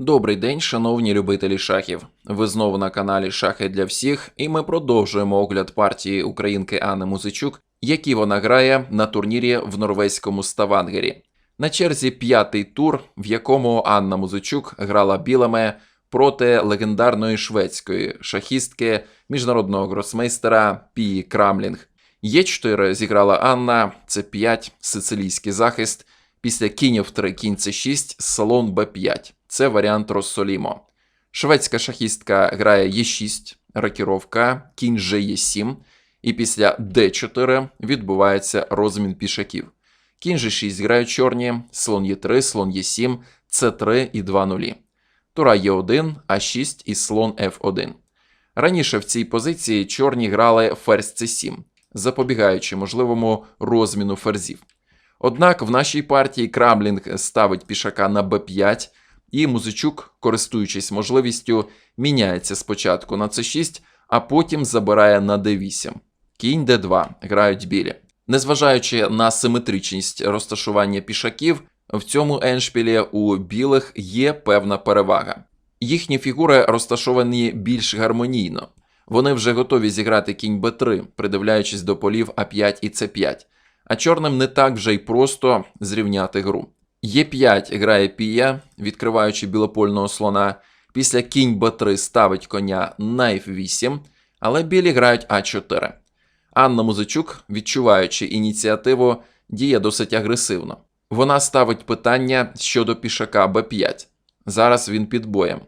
Добрий день, шановні любителі шахів. Ви знову на каналі Шахи для всіх, і ми продовжуємо огляд партії українки Анни Музичук, які вона грає на турнірі в норвезькому Ставангері. На черзі п'ятий тур, в якому Анна Музичук грала білими проти легендарної шведської шахістки міжнародного гросмейстера Пії Крамлінг. Є4 зіграла Анна, це 5 сицилійський захист. Після кінів 3 кінь c 6 слон b5. Це варіант Россолімо. Шведська шахістка грає Е6, рокіровка, кінь Ж7, і після Д4 відбувається розмін пішаків. Кінь Ж6 грають чорні, слон Е3, слон Е7, С3 і 2 нулі. Тура Е1, А6 і слон Ф1. Раніше в цій позиції чорні грали ферзь С7, запобігаючи можливому розміну ферзів. Однак в нашій партії Крамлінг ставить пішака на Б5, і Музичук, користуючись можливістю, міняється спочатку на С6, а потім забирає на Д8. Кінь Д2 грають білі. Незважаючи на симетричність розташування пішаків, в цьому еншпілі у білих є певна перевага. Їхні фігури розташовані більш гармонійно. Вони вже готові зіграти кінь Б3, придивляючись до полів А5 і С5 а чорним не так вже й просто зрівняти гру. Е5 грає пія, відкриваючи білопольного слона. Після кінь Б3 ставить коня на F8, але білі грають А4. Анна Музичук, відчуваючи ініціативу, діє досить агресивно. Вона ставить питання щодо пішака Б5. Зараз він під боєм.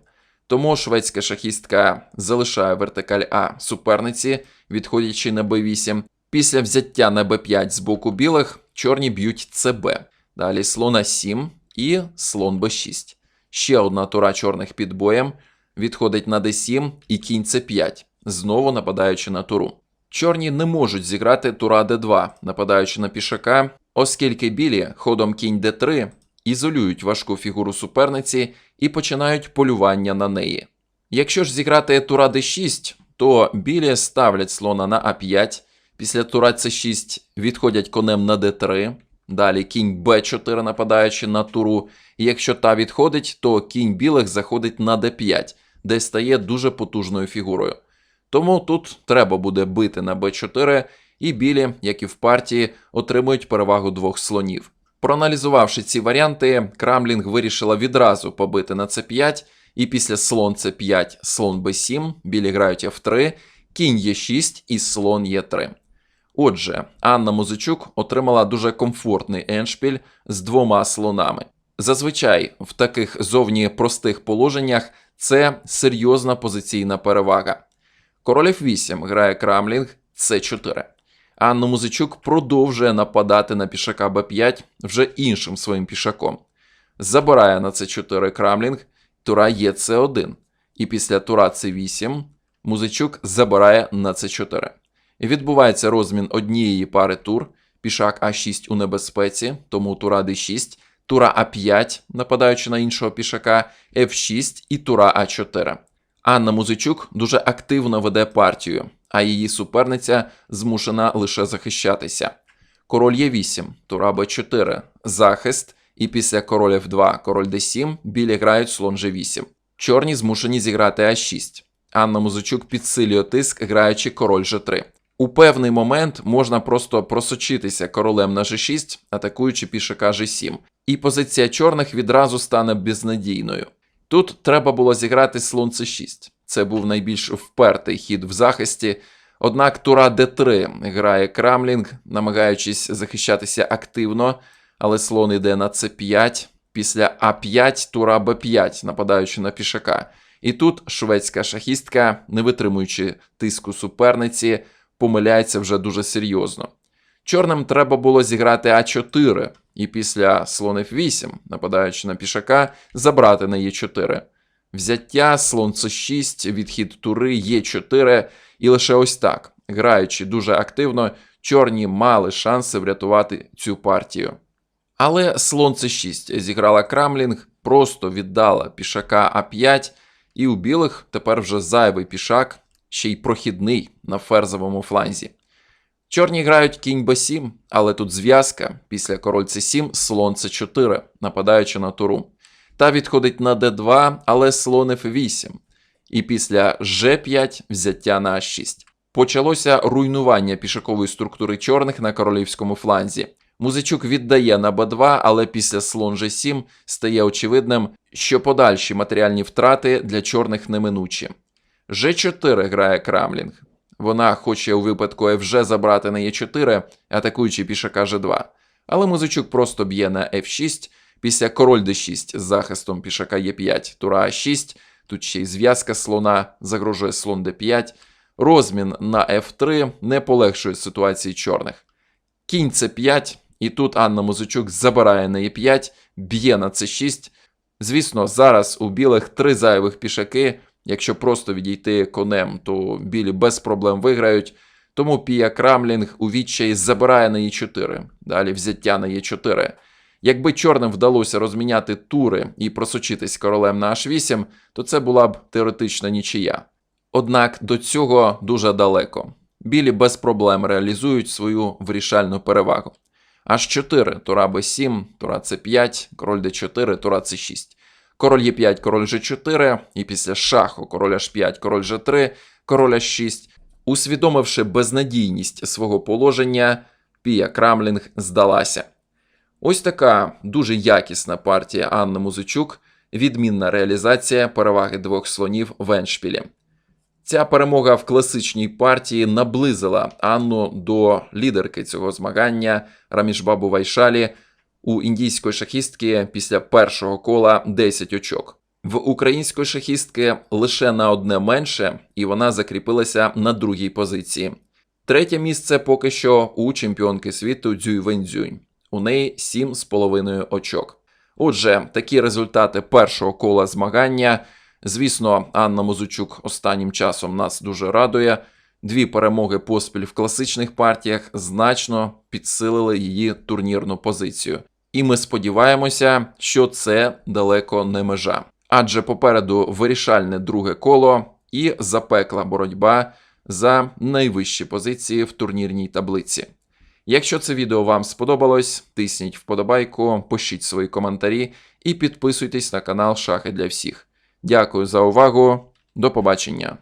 Тому шведська шахістка залишає вертикаль А суперниці, відходячи на Б8, Після взяття на b5 з боку білих чорні б'ють ЦБ. Далі слон А7 і слон Б6. Ще одна тура чорних під боєм. Відходить на d7 і кінь С5, знову нападаючи на туру. Чорні не можуть зіграти тура d2, нападаючи на пішака, оскільки білі ходом кінь d3 ізолюють важку фігуру суперниці і починають полювання на неї. Якщо ж зіграти тура d6, то білі ставлять слона на А5. Після тура С6 відходять конем на Д3. Далі кінь Б4, нападаючи на туру. Якщо та відходить, то кінь білих заходить на Д5, де стає дуже потужною фігурою. Тому тут треба буде бити на Б4, і білі, як і в партії, отримують перевагу двох слонів. Проаналізувавши ці варіанти, Крамлінг вирішила відразу побити на С5, і після слон С5, слон Б7, білі грають Ф3, кінь Е6 і слон Е3. Отже, Анна Музичук отримала дуже комфортний еншпіль з двома слонами. Зазвичай в таких зовні простих положеннях це серйозна позиційна перевага. Король F8 грає Крамлінг С4. Анна Музичук продовжує нападати на пішака Б5 вже іншим своїм пішаком. Забирає на С4 Крамлінг, тура є С1. І після тура С8 Музичук забирає на С4. Відбувається розмін однієї пари тур, пішак А6 у небезпеці, тому тура Д6, тура А5, нападаючи на іншого пішака, F6 і тура А4. Анна Музичук дуже активно веде партію, а її суперниця змушена лише захищатися. Король Е8, тура Б4, захист, і після король F2, король D7 білі грають слон G8. Чорні змушені зіграти А6. Анна Музичук підсилює тиск, граючи король G3. У певний момент можна просто просочитися королем на G6, атакуючи пішака G7, і позиція чорних відразу стане безнадійною. Тут треба було зіграти слон C6. Це був найбільш впертий хід в захисті. Однак тура D3 грає Крамлінг, намагаючись захищатися активно, але слон йде на C5. Після А5 тура Б5, нападаючи на пішака. І тут шведська шахістка, не витримуючи тиску суперниці, помиляється вже дуже серйозно. Чорним треба було зіграти А4 і після слон F8, нападаючи на пішака, забрати на Е4. Взяття, слон С6, відхід тури, Е4, і лише ось так, граючи дуже активно, чорні мали шанси врятувати цю партію. Але слон С6 зіграла Крамлінг, просто віддала пішака А5, і у білих тепер вже зайвий пішак, ще й прохідний на ферзовому фланзі. Чорні грають кінь Б7, але тут зв'язка після король С7, слон С4, нападаючи на туру. та відходить на d2, але слон f8. І після g5 взяття на a6. Почалося руйнування пішакової структури чорних на королівському фланзі. Музичук віддає на b2, але після слон g7 стає очевидним, що подальші матеріальні втрати для чорних неминучі. G4 грає Крамлінг. Вона хоче у випадку FG забрати на Е4, атакуючи пішака G2. Але музичук просто б'є на F6, після король d6 з захистом пішака Е5, тура А6, тут ще й зв'язка слона, загрожує слон d5. Розмін на F3 не полегшує ситуації чорних. Кінь c5, і тут Анна Музичук забирає на Е5, б'є на c6. Звісно, зараз у білих три зайвих пішаки. Якщо просто відійти конем, то білі без проблем виграють. Тому Пія Крамлінг у відчаї забирає на Е4. Далі взяття на Е4. Якби чорним вдалося розміняти тури і просочитись королем на H8, то це була б теоретична нічия. Однак до цього дуже далеко. Білі без проблем реалізують свою вирішальну перевагу. H4, тура b7, тура c5, король d4, тура c6. Король Е5, король G4, і після шаху король H5, король G3, король H6. Усвідомивши безнадійність свого положення, Пія Крамлінг здалася. Ось така дуже якісна партія Анни Музичук, відмінна реалізація переваги двох слонів в Еншпілі. Ця перемога в класичній партії наблизила Анну до лідерки цього змагання Рамішбабу Вайшалі у індійської шахістки після першого кола 10 очок. В української шахістки лише на одне менше, і вона закріпилася на другій позиції. Третє місце поки що у чемпіонки світу Дзюй Вензюнь. У неї 7,5 очок. Отже, такі результати першого кола змагання. Звісно, Анна Музичук останнім часом нас дуже радує. Дві перемоги поспіль в класичних партіях значно підсилили її турнірну позицію. І ми сподіваємося, що це далеко не межа. Адже попереду вирішальне друге коло і запекла боротьба за найвищі позиції в турнірній таблиці. Якщо це відео вам сподобалось, тисніть вподобайку, пишіть свої коментарі і підписуйтесь на канал Шахи для всіх. Дякую за увагу. До побачення.